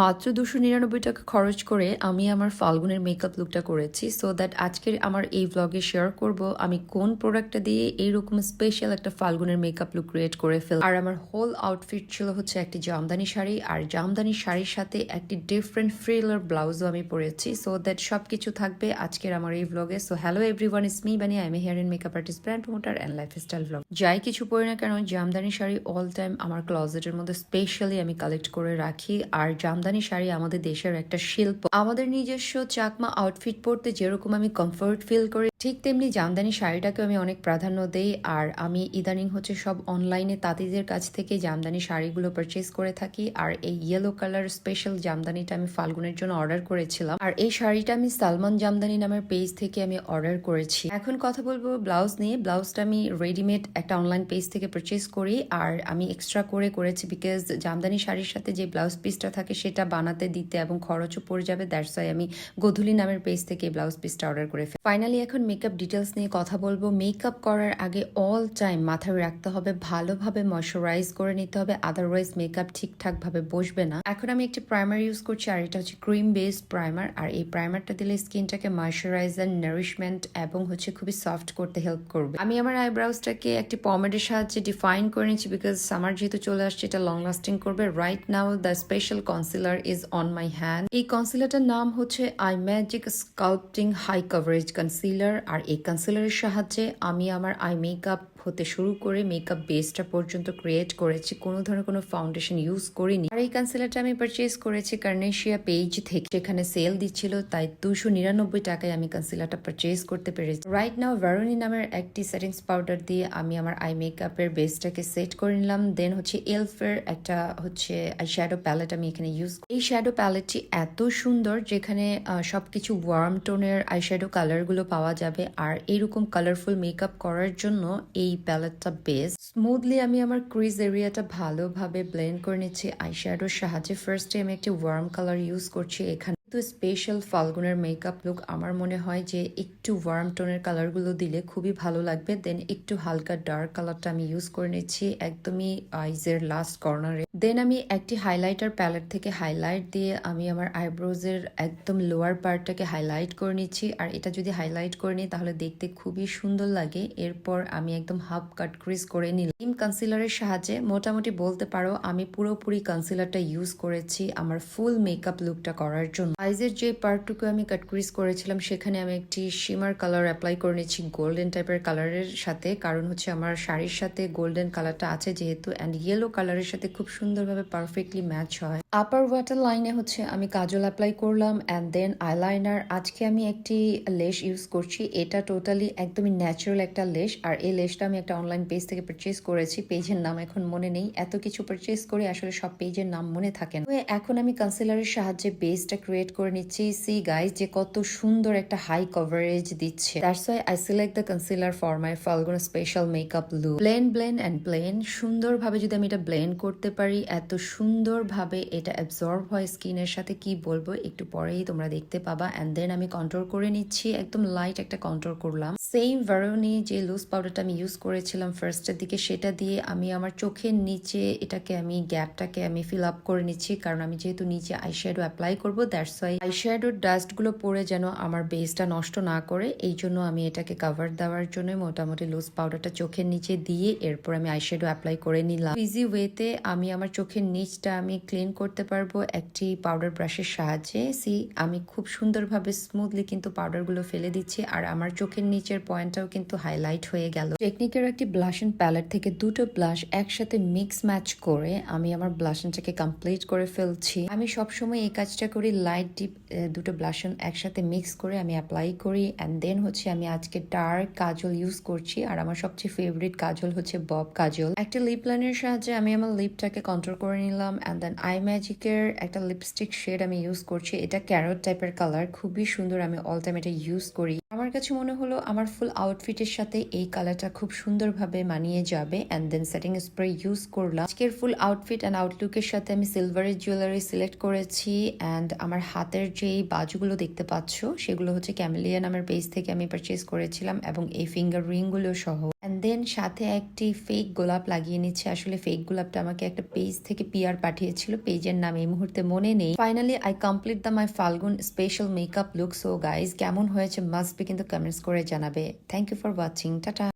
মাত্র দুশো নিরানব্বই টাকা খরচ করে আমি আমার ফাল্গুনের মেকআপ লুকটা করেছি সো দ্যাট আজকের আমার এই ব্লগে শেয়ার করব আমি কোন প্রোডাক্টটা দিয়ে এইরকম স্পেশাল একটা ফাল্গুনের মেকআপ লুক ক্রিয়েট করে ফেল আর আমার হোল আউটফিট ছিল হচ্ছে একটি জামদানি শাড়ি, আর জামদানি শাড়ির সাথে একটি ডিফারেন্ট ফ্রিলার ব্লাউজও আমি পরেছি সো দ্যাট সব কিছু থাকবে আজকের আমার এই ব্লগে so hello everyone is me Bani I am hair and makeup artist brand promoter and life style blog যাই কিছু পরি না কেন, জামদানি শাড়ি অল টাইম আমার ক্লজেটের মধ্যে স্পেশালি আমি কালেক্ট করে রাখি, আর জামদানি শাড়ি আমাদের দেশের একটা শিল্প। আমাদের নিজস্ব চাকমা আউটফিট পরতে যেরকম আমি কমফোর্ট ফিল করি, ঠিক তেমনি জামদানি শাড়িটাকে আমি অনেক প্রাধান্য দেই। আর আমি ইদানিং হচ্ছে সব অনলাইনে তাঁতিদের কাছ থেকে জামদানি শাড়িগুলো পারচেস করে থাকি, আর এই ইয়েলো কালার স্পেশাল জামদানিটা আমি ফাল্গুনের জন্য অর্ডার করেছিলাম, আর এই শাড়িটা আমি সালমান জামদানি নামের পেজ থেকে আমি অর্ডার করেছি। এখন কথা বলব ব্লাউজ নিয়ে। ব্লাউজটা আমি রেডিমেড একটা অনলাইন পেজ থেকে পারচেস করি, আর আমি এক্সট্রা করে করেছি বিকজ জামদানি শাড়ির সাথে যে ব্লাউজ পিসটা থাকে সেটা বানাতে, দিতে এবং খরচও পড়ে যাবে। দ্যাটস ওয়াই আমি গধুলি নামের পেজ থেকে ব্লাউজ পিসটা অর্ডার করে ফেলি। ফাইনালি এখন মেকআপ ডিটেলস নিয়ে কথা বলব। মেকআপ করার আগে অল টাইম মাথায় রাখতে হবে, ভালোভাবে ময়শ্চারাইজ করে নিতে হবে আদারওয়াইজ মেকআপ ঠিকঠাক ভাবে বসবে না। এখন আমি একটি প্রাইমার ইউজ করছি আর এটা হচ্ছে ক্রিম বেসড প্রাইমার আর এই প্রাইমারটা দিলে স্কিনটাকে ময়শ্চারাইজার নারিশমেন্ট এবং হচ্ছে খুবই সফট করতে হেল্প করবে। আমি আমার আইব্রাউজটাকে একটি পমেডের সাহায্যে ডিফাইন করে নিচ্ছি বিকজ সামার যেহেতু চলে আসছে, এটা লং লাস্টিং করবে। Right now the special concealer is on my hand এই কনসিলারটার নাম হচ্ছে I magic sculpting high coverage concealer আর এই কনসিলারের সাহায্যে আমি আমার আই মেকআপ হতে শুরু করে মেকআপ বেসটা পর্যন্ত ক্রিয়েট করেছি। কোনো ধরনের কোনো ফাউন্ডেশন ইউজ করিনি। আর এই কনসিলারটা আমি পারচেজ করেছি কার্নেশিয়া পেজ থেকে সেখানে সেল দিচ্ছিল, তাই দুশো নিরানব্বই টাকায় আমি কনসিলারটা পারচেজ করতে পেরেছি। রাইট নাও ভ্যারোনি নামের একটি সেটিংস পাউডার দিয়ে আমি আমার আই মেকআপের বেসটাকে সেট করে নিলাম। দেন হচ্ছে এলফের একটা হচ্ছে আই শ্যাডো প্যালেট আমি এখানে ইউজ এই শ্যাডো প্যালেটটি এত সুন্দর যেখানে সব কিছু ওয়ার্ম টোনের আই শ্যাডো কালারগুলো পাওয়া যাবে। আর এইরকম কালারফুল মেকআপ করার জন্য এই প্যালেটটা বেস্ট স্মুথলি আমি আমার ক্রিজ এরিয়াটা ভালোভাবে ব্লেন্ড করে নিচ্ছি। আই শ্যাডোর সাহায্যে ফার্স্টে আমি একটি ওয়ার্ম কালার ইউজ করছি। এখানে তো স্পেশাল ফাল্গুনের মেকআপ লুক আমার মনে হয় যে একটু ওয়ার্ম টোনের কালারগুলো দিলে খুবই ভালো লাগবে। দেন একটু হালকা ডার্ক কালারটা আমি ইউজ করে নিচ্ছি একদমই আইজের লাস্ট কর্নারে দেন আমি একটি হাইলাইটার প্যালেট থেকে হাইলাইট দিয়ে আমি আমার আইব্রোজের একদম লোয়ার পার্টটাকে হাইলাইট করে নিচ্ছি। আর এটা যদি হাইলাইট করে নিই তাহলে দেখতে খুবই সুন্দর লাগে। এরপর আমি একদম হাফ কাট ক্রিজ করে নিলাম। ইম কনসিলারের সাহায্যে মোটামুটি বলতে পারো আমি পুরোপুরি কনসিলারটা ইউজ করেছি আমার ফুল মেকআপ লুকটা করার জন্য। আইজের যে পার্টটুকু আমি কাট ক্রিজ করেছিলাম, সেখানে আমি একটি শিমার কালার অ্যাপ্লাই করে নিচ্ছি গোল্ডেন টাইপের কালারের সাথে। কারণ হচ্ছে আমার শাড়ির সাথে গোল্ডেন কালারটা আছে যেহেতু অ্যান্ড ইয়েলো কালারের সাথে খুব সুন্দরভাবে পারফেক্টলি ম্যাচ হয়। আপার ওয়াটার লাইনে হচ্ছে আমি কাজল অ্যাপ্লাই করলাম অ্যান্ড দেন আইলাইনার আজকে আমি একটি লেশ ইউজ করছি, এটা টোটালি একদমই ন্যাচারাল একটা লেশ আর এই লেশটা আমি একটা অনলাইন পেজ থেকে পারচেস করেছি পেজের নাম এখন মনে নেই। এত কিছু পারচেস করে আসলে সব পেজের নাম মনে থাকে না। এখন আমি কনসিলারের সাহায্যে বেসটা ক্রিয়েট করে নিচ্ছি। সি গাইজ যে কত সুন্দর একটা হাই কভারেজ দিচ্ছে। That's why I select the concealer for my Falgun special makeup look blend blend and blend সুন্দরভাবে যদি আমি এটা ব্লেন্ড করতে পারি, এত সুন্দরভাবে এটা অ্যাবজর্ব হয় স্কিনের সাথে, কি বলব? একটু পরেই তোমরা দেখতে পাবা। অ্যান্ড দেন আমি কন্ট্রোল করে নিচ্ছি। একদম লাইট একটা কন্ট্রোল করলাম। সেম ভারোনি যে লুজ পাউডারটা আমি ইউজ করেছিলাম ফার্স্টের দিকে, সেটা দিয়ে আমি আমার চোখের নিচে এটাকে আমি গ্যাপটাকে আমি ফিল আপ করে নিচ্ছি। কারণ আমি যেহেতু নিচে আইশ্যাডো অ্যাপ্লাই করব দ্যাটস ওয়াই আইশ্যাডোর ডাস্টগুলো পরে যেন আমার বেসটা নষ্ট না করে, এই জন্য আমি এটাকে কাভার দেওয়ার জন্য মোটামুটি লুজ পাউডারটা চোখের নিচে দিয়ে এরপর আমি আইশ্যাডো অ্যাপ্লাই করে নিলাম। ইজি ওয়েতে আমি আমার চোখের নিচটা আমি ক্লিন করতে পারব একটি পাউডার ব্রাশের সাহায্যে। সি আমি খুব সুন্দরভাবে স্মুথলি কিন্তু পাউডারগুলো ফেলে দিচ্ছি। আর আমার চোখের নিচের পয়েন্টটাও কিন্তু হাইলাইট হয়ে গেল। টেকনিকের একটি ব্লাশন প্যালেট থেকে দুটো ব্লাশ একসাথে মিক্স ম্যাচ করে আমি আমার ব্লাশনটাকে কমপ্লিট করে ফেলছি। আমি সবসময় এই কাজটা করি লাইট ডিপ দুটো ব্লাশন একসাথে মিক্স করে আমি অ্যাপ্লাই করি অ্যান্ড দেন হচ্ছে আমি আজকে ডার্ক কাজল ইউজ করছি আর আমার সবচেয়ে ফেভারিট কাজল হচ্ছে বব কাজল। একটা লিপ লাইনের সাহায্যে আমি আমার লিপটাকে কন্ট্রোল করে নিলাম অ্যান্ড দেন আই ম্যাজিকের একটা লিপস্টিক শেড আমি ইউজ করছি। এটা ক্যারট টাইপের কালার খুবই সুন্দর আমি অল টাইম এটা ইউজ করি। আমার কাছে মনে হলো আমার কালারফুল আউটফিটের সাথে এই কালারটা খুব সুন্দরভাবে মানিয়ে যাবে। And then setting spray use করলাম। আজকের ফুল আউটফিট অ্যান্ড আউটলুকের সাথে আমি সিলভারের জুয়েলারি সিলেক্ট করেছি। অ্যান্ড আমার হাতের যেই বাজুগুলো দেখতে পাচ্ছ, সেগুলো হচ্ছে ক্যামেলিয়া নামের পেজ থেকে আমি পারচেস করেছিলাম এবং এই ফিঙ্গার রিংগুলো সহ। অ্যান্ড দেন সাথে একটি ফেক গোলাপ লাগিয়ে নিচ্ছে। আসলে ফেক গোলাপটা আমাকে একটা পেজ থেকে পিয়ার পাঠিয়েছিল। পেজের নাম এই মুহূর্তে মনে নেই। Finally I complete the my Falgun special makeup look so guys কেমন হয়েছে? মাস্ট বি কিন্তু কমেন্টস করে জানাবে thank you for watching tata